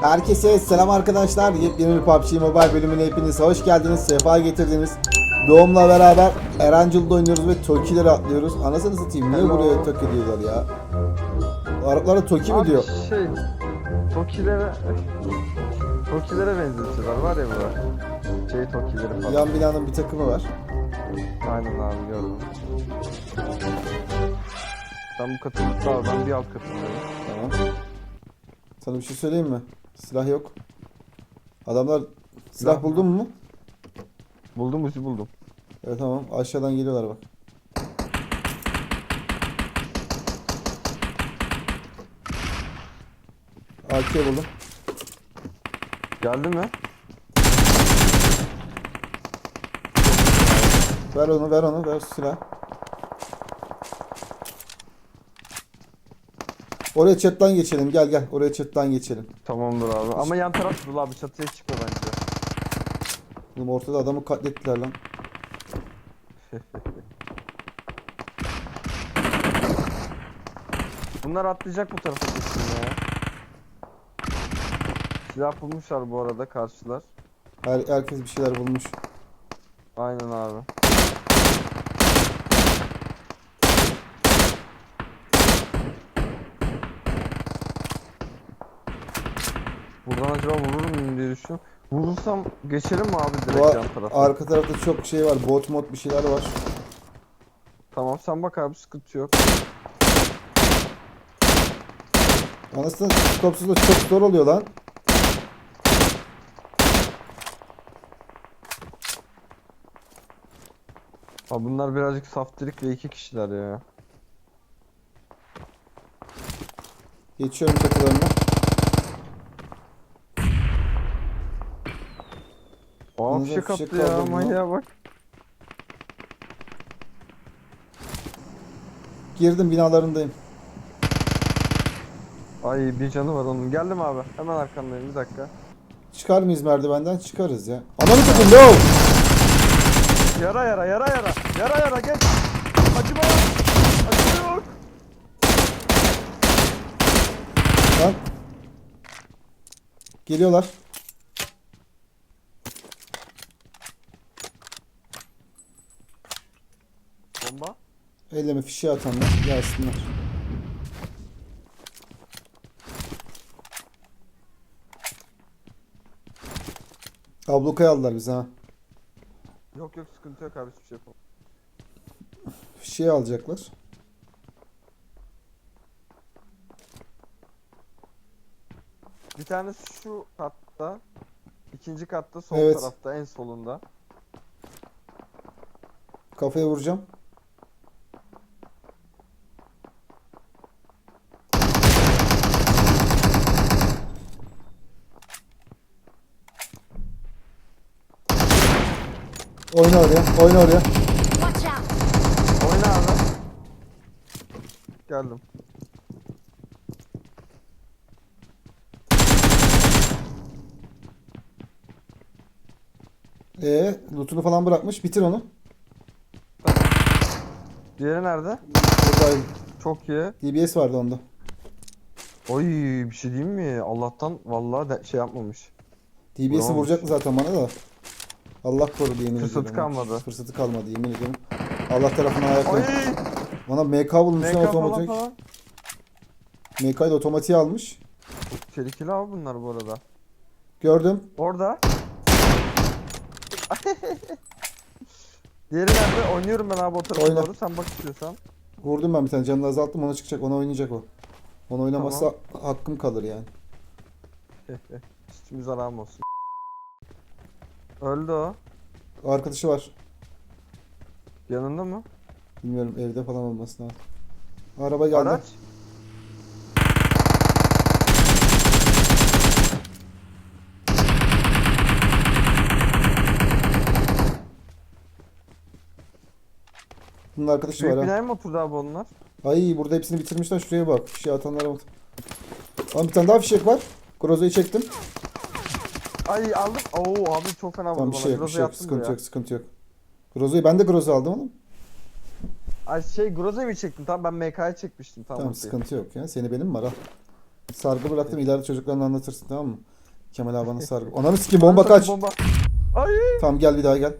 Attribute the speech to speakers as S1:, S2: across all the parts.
S1: Herkese selam arkadaşlar. Yepyeni bir PUBG Mobile bölümüne hepiniz hoş geldiniz. Sefa getirdiniz. Doğum'la beraber Erancıl'da oynuyoruz ve Toki'leri atlıyoruz. Anasını satayım niye
S2: Hello.
S1: buraya Toki diyorlar ya? Araplara Toki mi
S2: Abi
S1: diyor?
S2: şey, Tokilere, Tokilere benzetiyorlar var ya burada. Şey Tokileri falan.
S1: Yan binanın bir takımı var.
S2: Aynen abi gördüm. Ben bu sağ ben bir alt katındayım.
S1: Tamam. Sana bir şey söyleyeyim mi? Silah yok. Adamlar silah buldun mu?
S2: Buldum ucu buldum.
S1: Evet tamam. Aşağıdan geliyorlar bak. AK buldum.
S2: Geldi mi?
S1: Ver onu, ver onu, ver silah. Oraya chatten geçelim. Gel gel. Oraya chatten geçelim.
S2: Tamamdır abi. Ama yan taraf dolu abi çatıya çıkma bence.
S1: Oğlum ortada adamı katlettiler lan.
S2: Bunlar atlayacak bu tarafa kesin ya. Silah bulmuşlar bu arada karşılar.
S1: Her, herkes bir şeyler bulmuş.
S2: Aynen abi. Buradan acaba vurur muyum diye düşünüyorum. Vurursam geçerim mi abi direkt
S1: Bu
S2: yan tarafa?
S1: arka tarafta çok şey var. Bot mod bir şeyler var.
S2: Tamam sen bak abi sıkıntı yok.
S1: Anasını skopsuz da çok zor oluyor lan.
S2: Abi bunlar birazcık saftirik ve iki kişiler ya.
S1: Geçiyorum çatılarına.
S2: Aa
S1: Yanınıza
S2: fişek
S1: fişek
S2: attı ya manyağa bak.
S1: Girdim binalarındayım.
S2: Ay bir canı var onun. Geldim abi. Hemen arkandayım bir dakika.
S1: Çıkar mıyız merdivenden? Çıkarız ya. Ananı satayım no!
S2: Yara yara yara yara. Yara yara geç. Acıma yok. Acıma yok.
S1: Lan. Geliyorlar.
S2: Bomba.
S1: Elleme fişeği atanlar gelsinler. Ablukayı aldılar bize ha.
S2: Yok yok sıkıntı yok abi hiçbir şey yapamam.
S1: Fişeği alacaklar.
S2: Bir tanesi şu katta. ikinci katta sol
S1: Evet.
S2: tarafta en solunda.
S1: Kafaya vuracağım. Oyna oraya, oyna oraya.
S3: Watch out!
S2: Oyna abi. Geldim.
S1: Ee, lootunu falan bırakmış. Bitir onu.
S2: Diğeri nerede?
S1: Buradayım.
S2: Çok iyi.
S1: DBS vardı onda.
S2: Oy bir şey diyeyim mi? Allah'tan vallahi de şey yapmamış.
S1: DBS'i
S2: Vuramamış.
S1: vuracaktı zaten bana da. Allah korudu yemin
S2: Fırsatı
S1: ediyorum.
S2: kalmadı.
S1: Fırsatı kalmadı yemin ediyorum. Allah tarafına ayak
S2: Oy!
S1: Bana MK bulmuşlar
S2: MK falan
S1: otomatik.
S2: falan.
S1: MK'yı da otomatiğe almış.
S2: Tehlikeli abi bunlar bu arada.
S1: Gördüm.
S2: Orada. Diğeri nerede? Oynuyorum ben abi o tarafa
S1: Oyna.
S2: doğru. Sen bak istiyorsan.
S1: Vurdum ben bir tane canını azalttım ona çıkacak ona oynayacak o. Onu oynamazsa hakkım kalır yani.
S2: Üstümüz aram olsun. Öldü o.
S1: Arkadaşı var.
S2: Yanında mı?
S1: Bilmiyorum evde falan olması lazım. Araba geldi.
S2: Araç.
S1: Bunun arkadaşı
S2: Büyük
S1: var ha.
S2: binaya mı oturdu abi onlar?
S1: Ay burada hepsini bitirmişler şuraya bak. Fişeği atanlara bak. Lan bir tane daha fişek var. Grozo'yu çektim.
S2: Ay aldım. Oo abi çok fena vurdu
S1: Tamam bir
S2: bana.
S1: şey yok bir
S2: Groza
S1: şey yok.
S2: yaptım
S1: Sıkıntı
S2: buraya.
S1: yok sıkıntı yok. Grozo'yu ben de Grozo aldım oğlum.
S2: Ay şey Groza'yı mı çektin? Tamam ben MK'ya çekmiştim. Tamam,
S1: Tamam
S2: okey.
S1: sıkıntı yok ya. Seni benim var al. Sargı bıraktım ileride çocuklarına anlatırsın tamam mı? Kemal abi bana sargı. Ananı sikeyim bomba kaç.
S2: Bomba. Ay.
S1: Tamam gel bir daha gel.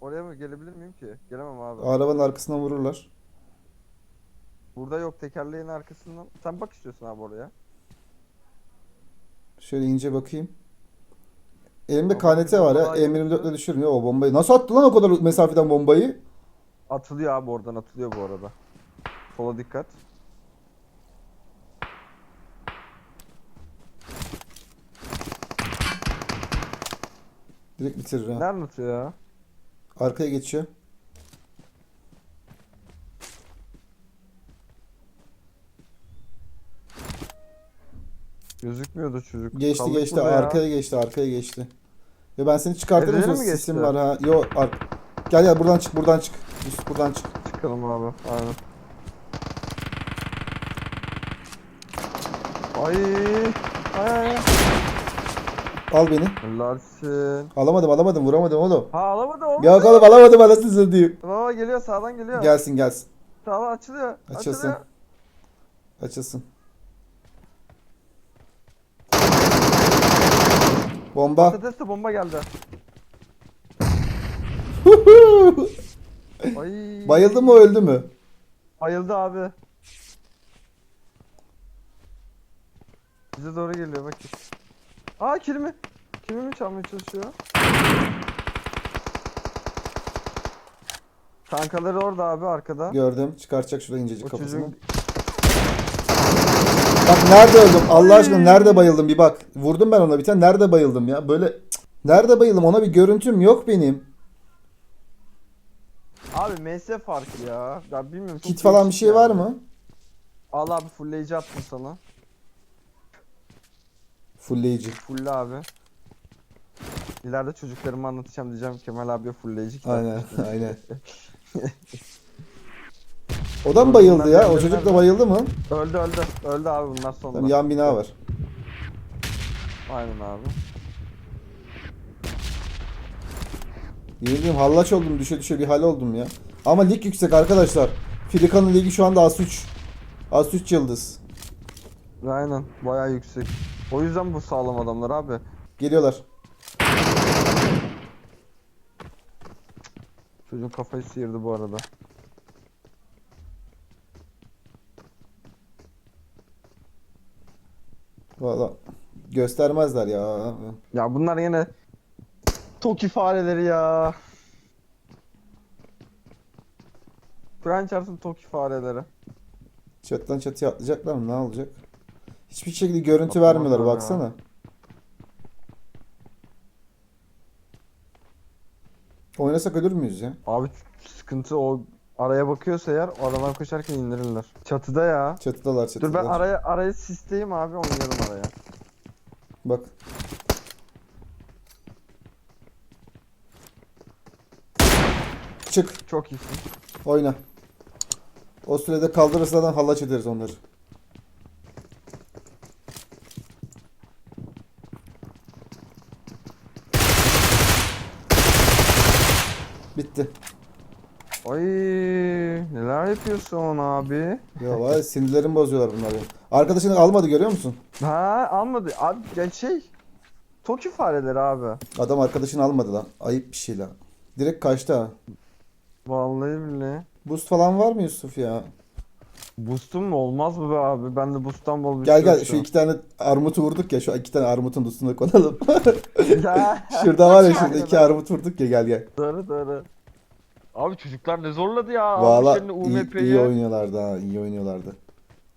S2: Oraya mı gelebilir miyim ki? Gelemem abi.
S1: Arabanın arkasından vururlar.
S2: Burada yok tekerleğin arkasından. Sen bak istiyorsun abi oraya.
S1: Şöyle ince bakayım. Elimde KNT var ya.
S2: bomba ayrı.
S1: M24'le düşürmüyor o bombayı. Nasıl attı lan o kadar mesafeden bombayı?
S2: Atılıyor abi oradan atılıyor bu arada. Sola dikkat.
S1: Direkt bitirir ha.
S2: Nereden atıyor ya?
S1: Arkaya geçiyor.
S2: Çocuk.
S1: Geçti geçti
S2: ya.
S1: arkaya geçti arkaya geçti. Ve ben seni çıkartırım
S2: Evlere
S1: sonra
S2: mi
S1: sisim
S2: geçti?
S1: var ha. Yo ar- Gel gel buradan çık buradan çık. Yusuf buradan çık.
S2: Çıkalım abi. Aynen. Ay. Ay ay.
S1: Al beni.
S2: Helalsin.
S1: Alamadım alamadım vuramadım oğlum.
S2: Ha alamadı o.
S1: Ya oğlum alamadım anasını satayım.
S2: Baba geliyor sağdan geliyor.
S1: Gelsin gelsin.
S2: Sağdan açılıyor.
S1: Açılsın. Açılsın. Bomba.
S2: Patatesle bomba geldi. Ay.
S1: Bayıldı mı öldü mü?
S2: Bayıldı abi. Bize doğru geliyor bak. Aa kilimi. Kilimi çalmaya çalışıyor. Kankaları orada abi arkada.
S1: Gördüm. Çıkartacak şurada incecik
S2: O
S1: kafasını.
S2: çocuğun
S1: Bak nerede öldüm? Allah aşkına nerede bayıldım bir bak. Vurdum ben ona bir tane. Nerede bayıldım ya? Böyle Cık. Nerede bayıldım? Ona bir görüntüm yok benim.
S2: Abi MS farkı ya. Ya bilmiyorum. çok
S1: Kit falan bir
S2: değişik
S1: şey var
S2: yani.
S1: mı?
S2: Al abi fullleyici attım sana.
S1: Fullleyici.
S2: Fulle abi. İleride çocuklarıma anlatacağım diyeceğim Kemal abiye fullleyici kit
S1: Aynen aynen. O da mı bayıldı ya? O çocuk da bayıldı mı?
S2: Öldü öldü. Öldü abi bunlar sonunda.
S1: Tamam, yan bina var.
S2: Aynen abi.
S1: Yemin ediyorum hallaç oldum düşe düşe bir hal oldum ya. Ama lig yüksek arkadaşlar. Filikan'ın ligi şu anda A3. A3 yıldız.
S2: Aynen. Bayağı yüksek. O yüzden bu sağlam adamlar abi.
S1: Geliyorlar.
S2: Çocuğun kafayı sıyırdı bu arada.
S1: Valla göstermezler ya.
S2: Ya bunlar yine Toki fareleri ya. Kur'an çarpsın Toki fareleri.
S1: Çattan çatıya atlayacaklar mı? Ne olacak? Hiçbir şekilde görüntü
S2: Atlamazlar
S1: vermiyorlar
S2: ya.
S1: baksana. Oynasak ölür müyüz ya?
S2: Abi sıkıntı o araya bakıyorsa eğer o adamlar koşarken indirirler. Çatıda ya.
S1: Çatıdalar çatıdalar.
S2: Dur ben araya araya sisteyim abi oynayalım araya.
S1: Bak. Çık.
S2: Çok iyisin.
S1: Oyna. O sürede kaldırırsadan hallaç ederiz onları.
S2: Yapıyorsun abi?
S1: Ya vay sinirlerimi bozuyorlar bunlar benim. Arkadaşını almadı görüyor musun?
S2: Ha almadı. Abi ya şey Toki fareleri abi.
S1: Adam arkadaşını almadı lan. Ayıp bir şey lan. Direkt kaçtı ha.
S2: Vallahi billahi.
S1: Boost falan var mı Yusuf ya?
S2: Boost'um mu olmaz mı be abi? Ben de boost'tan bol bir
S1: Gel
S2: şey
S1: gel
S2: yok
S1: şu iki tane armutu vurduk ya şu iki tane armutun üstüne konalım.
S2: Ya.
S1: Şurada var ya şurada iki armut vurduk ya gel gel.
S2: Doğru doğru. Abi çocuklar ne zorladı ya.
S1: Valla iyi,
S2: UMP'yi.
S1: iyi oynuyorlardı ha iyi oynuyorlardı.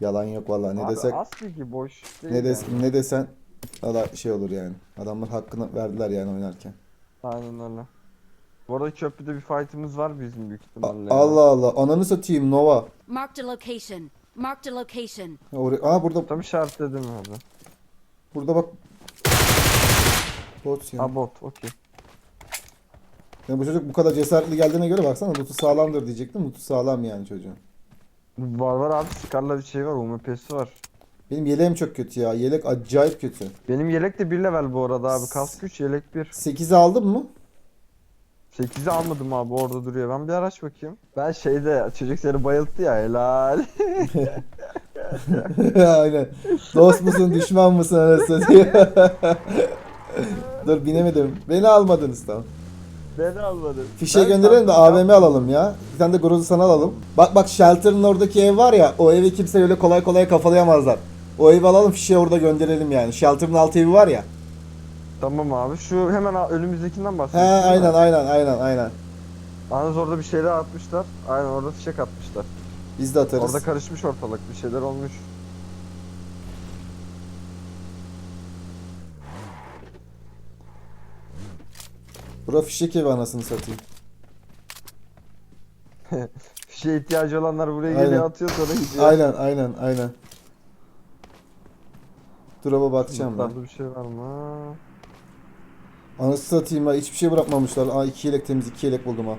S1: Yalan yok valla ne
S2: Abi
S1: desek
S2: Aslı ki boş değil
S1: ne, des,
S2: yani.
S1: ne desen valla şey olur yani. Adamlar hakkını verdiler yani oynarken.
S2: Aynen öyle. Bu arada köprüde bir fight'ımız var bizim büyük
S1: A-
S2: ihtimalle. ya.
S1: Allah Allah ananı satayım Nova.
S3: Marked a location. Marked a location.
S1: Ya Oraya, aa burada
S2: Tam işaretledim abi.
S1: burada bak. Bot ya.
S2: Ha bot okey.
S1: Ya bu çocuk bu kadar cesaretli geldiğine göre baksana Lutu sağlamdır diyecektim. Lutu sağlam yani çocuğun.
S2: Var var abi Scar'la bir şey var UMP'si var.
S1: Benim yeleğim çok kötü ya. Yelek acayip kötü.
S2: Benim yelek de 1 level bu arada abi. Kask 3 yelek 1.
S1: 8'i aldın mı?
S2: 8'i almadım abi orada duruyor. Ben bir araç bakayım. Ben şeyde çocuk seni bayılttı ya helal.
S1: Aynen. Dost musun düşman mısın anasını satayım. Dur binemedim. Beni almadınız tamam.
S2: Beni almadın.
S1: Fişe
S2: Ben
S1: gönderelim de AVM alalım ya. Bir tane de Grozu sana alalım. Bak bak Shelter'ın oradaki ev var ya o evi kimse öyle kolay kolay kafalayamazlar. O evi alalım fişeği orada gönderelim yani. Shelter'ın alt evi var ya.
S2: Tamam abi şu hemen önümüzdekinden
S1: He
S2: bahsediyorsun. mi?
S1: aynen aynen aynen aynen.
S2: Yalnız orada bir şeyler atmışlar. Aynen orada fişek atmışlar.
S1: Biz de atarız.
S2: Orada karışmış ortalık bir şeyler olmuş.
S1: Bura fişek evi anasını satayım.
S2: Fişe ihtiyacı olanlar buraya
S1: Aynen.
S2: geliyor atıyor sonra gidiyor.
S1: Aynen aynen aynen. Drop'a bakacağım ben.
S2: Yukarıda bir şey var mı?
S1: Anasını satayım ha hiçbir şey bırakmamışlar. Aa iki yelek temiz iki yelek buldum ha.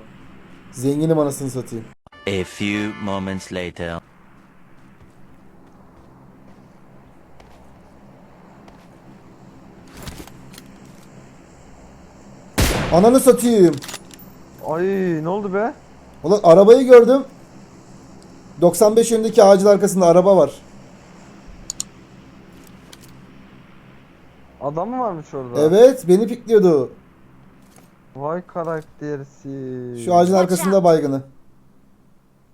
S1: Zenginim anasını satayım.
S4: A few moments later.
S1: Ananı satayım.
S2: Ay ne oldu be?
S1: Ulan arabayı gördüm. 95 yönündeki ağacın arkasında araba var.
S2: Adam mı varmış orada?
S1: Evet beni pikliyordu.
S2: Vay karaktersiz.
S1: Şu ağacın arkasında baygını.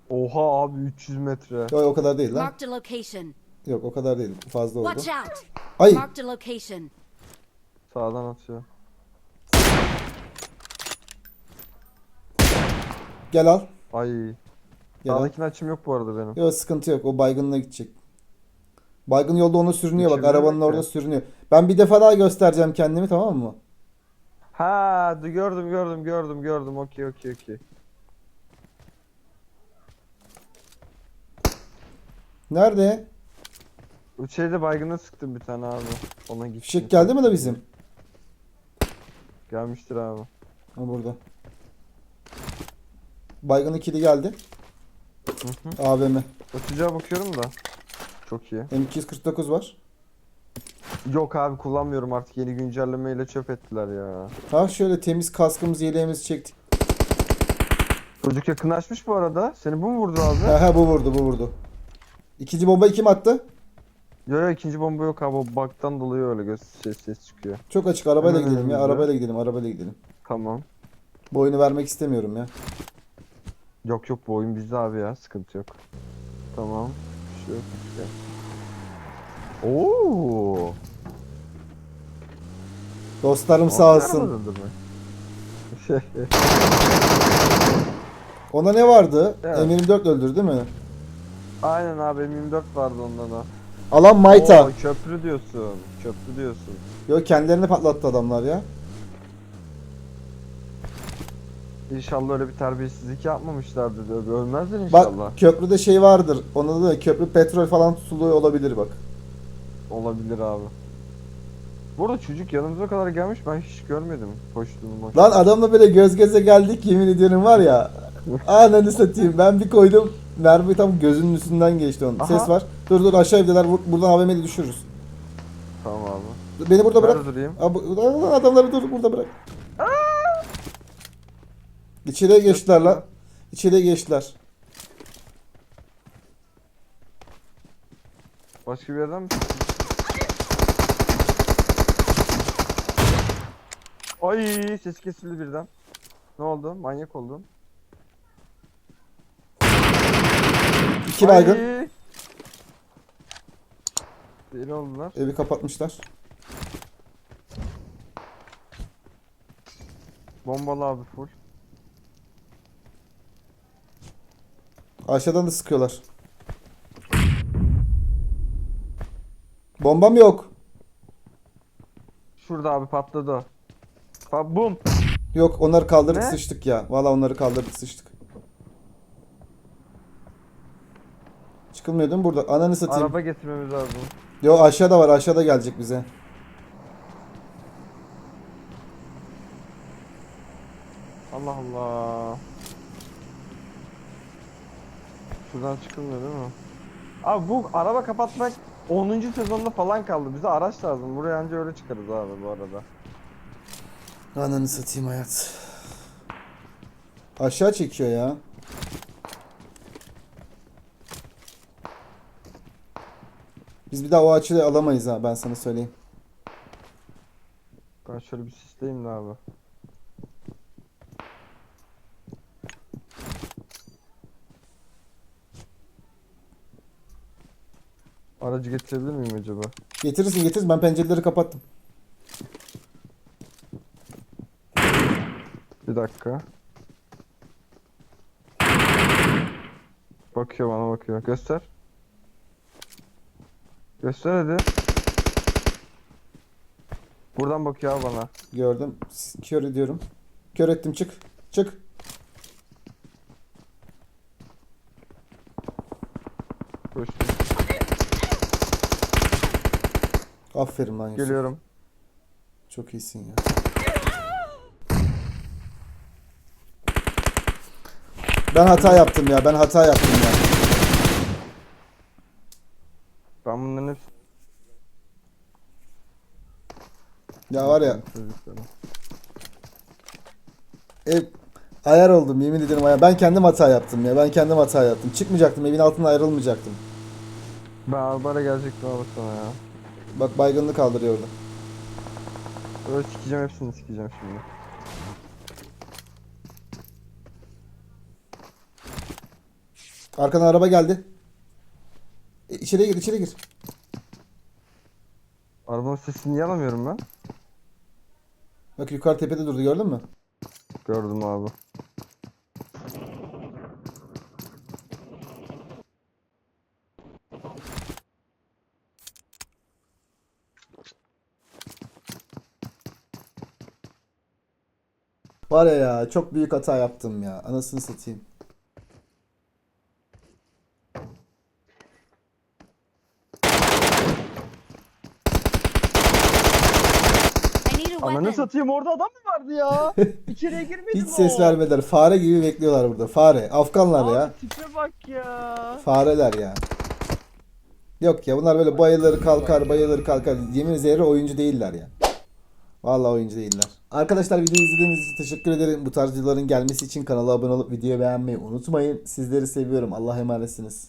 S2: Oha abi 300 metre.
S1: Yok o kadar değil lan.
S3: Marked a location.
S1: Yok o kadar değil. Fazla oldu.
S3: Watch out.
S1: Ay
S3: Marked a location.
S2: Sağdan atıyor.
S1: Gel al.
S2: Ay.
S1: Gel al.
S2: Sağdakini açım yok bu arada benim.
S1: Yok sıkıntı yok. O baygınına gidecek. Baygın yolda onu sürünüyor bak. Arabanın orada sürünüyor. Ben bir defa daha göstereceğim kendimi tamam mı?
S2: Ha, gördüm gördüm gördüm gördüm. Okey okey okey.
S1: Nerede?
S2: Bu şeyde baygına sıktım bir tane abi. Ona gitti.
S1: Fişek geldi mi de bizim?
S2: Gelmiştir abi.
S1: Ha burada. Baygın ikili geldi.
S2: Hı hı.
S1: AVM.
S2: Ötücüye bakıyorum da. Çok iyi.
S1: M249 var.
S2: Yok abi kullanmıyorum artık yeni güncellemeyle çöp ettiler ya.
S1: Ha şöyle temiz kaskımız yeleğimizi çektik.
S2: Çocuk yakınlaşmış bu arada. Seni bu mu vurdu abi?
S1: Ha, ha bu vurdu bu vurdu. İkinci bombayı kim attı?
S2: Yo yo ikinci bomba yok abi o bug'dan dolayı öyle göz şey, ses çıkıyor.
S1: Çok açık arabayla
S2: Hemen
S1: gidelim ya.
S2: önümüzde.
S1: Arabayla gidelim arabayla gidelim.
S2: Tamam.
S1: Bu oyunu vermek istemiyorum ya.
S2: Yok yok bu oyun bizde abi ya sıkıntı yok. Tamam. Şu yok. işte. Oo.
S1: Dostlarım sağ olsun. Ona ne vardı?
S2: Evet.
S1: M24 öldürdü değil mi?
S2: Aynen abi M24 vardı onda da.
S1: Alan Mayta.
S2: Oo, köprü diyorsun. Köprü diyorsun.
S1: Yok kendilerini patlattı adamlar ya.
S2: İnşallah öyle bir terbiyesizlik yapmamışlardır. Öyle Ölmezler inşallah.
S1: Bak köprüde şey vardır. Ona da köprü petrol falan tutuluyor olabilir bak.
S2: Olabilir abi. Bu arada çocuk yanımıza kadar gelmiş ben hiç görmedim. Koştuğunu
S1: Lan adamla böyle göz göze geldik yemin ediyorum var ya. Ananı satayım ben bir koydum. Mermi tam gözünün üstünden geçti onun.
S2: Aha.
S1: Ses var. Dur dur aşağı evdeler. Bur- Buradan AVM'de düşürürüz.
S2: Tamam abi.
S1: Beni burada bırak.
S2: Nerede durayım?
S1: Abi, adamları dur burada bırak. İçeriye geçtiler lan. İçeriye geçtiler.
S2: Başka bir yerden mi? Ay ses kesildi birden. Ne oldu? Manyak oldum.
S1: İki baygın.
S2: Ay! Deli oldular.
S1: Evi kapatmışlar.
S2: Bombalı abi full.
S1: Aşağıdan da sıkıyorlar. Bombam yok.
S2: Şurada abi patladı o. Pa bum.
S1: Yok onları kaldırdık
S2: Ne?
S1: sıçtık ya. Valla onları kaldırdık sıçtık. Çıkılmıyor değil mi burada? Ananı satayım.
S2: Araba getirmemiz lazım.
S1: Yo aşağıda var aşağıda gelecek bize.
S2: Allah Allah. Şuradan çıkılmıyor değil mi? Abi bu araba kapatmak 10. sezonda falan kaldı. Bize araç lazım. Buraya anca öyle çıkarız abi bu arada.
S1: Ananı satayım hayat. Aşağı çekiyor ya. Biz bir daha o açıyı alamayız ha ben sana söyleyeyim.
S2: Ben şöyle bir sisleyeyim de abi. Aracı getirebilir miyim acaba?
S1: Getirirsin getirirsin ben pencereleri kapattım.
S2: Bir dakika. Bakıyor bana bakıyor. Göster. Göster hadi. Buradan bakıyor abi bana.
S1: Gördüm. Kör ediyorum. Kör ettim çık. Çık. Aferin lan Yusuf.
S2: Geliyorum.
S1: Çok iyisin ya. Ben hata yaptım ya. Ben hata yaptım ya.
S2: Ben bunların hepsi...
S1: Ya var ya ev ayar oldum yemin ederim ayar. Ben kendim hata yaptım ya. Ben kendim hata yaptım. Çıkmayacaktım. Evin altına ayrılmayacaktım.
S2: Ben arabayla gelecektim abi sana ya.
S1: Bak baygınlık kaldırıyor orada.
S2: Böyle sikeceğim hepsini sikeceğim şimdi.
S1: Arkana araba geldi. E, içeriye gir, içeri gir.
S2: Arabanın sesini niye alamıyorum ben?
S1: Bak yukarı tepede durdu gördün mü?
S2: Gördüm abi.
S1: Var ya ya çok büyük hata yaptım ya. Anasını satayım.
S2: Ananı satayım orada adam mı vardı ya? İçeriye girmedi
S1: Hiç
S2: mi
S1: ses
S2: o?
S1: vermediler. Fare gibi bekliyorlar burada. Fare. Afganlar ya.
S2: Abi tipe bak ya.
S1: Fareler ya. Yok ya bunlar böyle bayılır kalkar bayılır kalkar. Yemin zehri oyuncu değiller ya. Vallahi oyuncu değiller. Arkadaşlar videoyu izlediğiniz için teşekkür ederim. Bu tarz videoların gelmesi için kanala abone olup videoyu beğenmeyi unutmayın. Sizleri seviyorum. Allah'a emanetsiniz.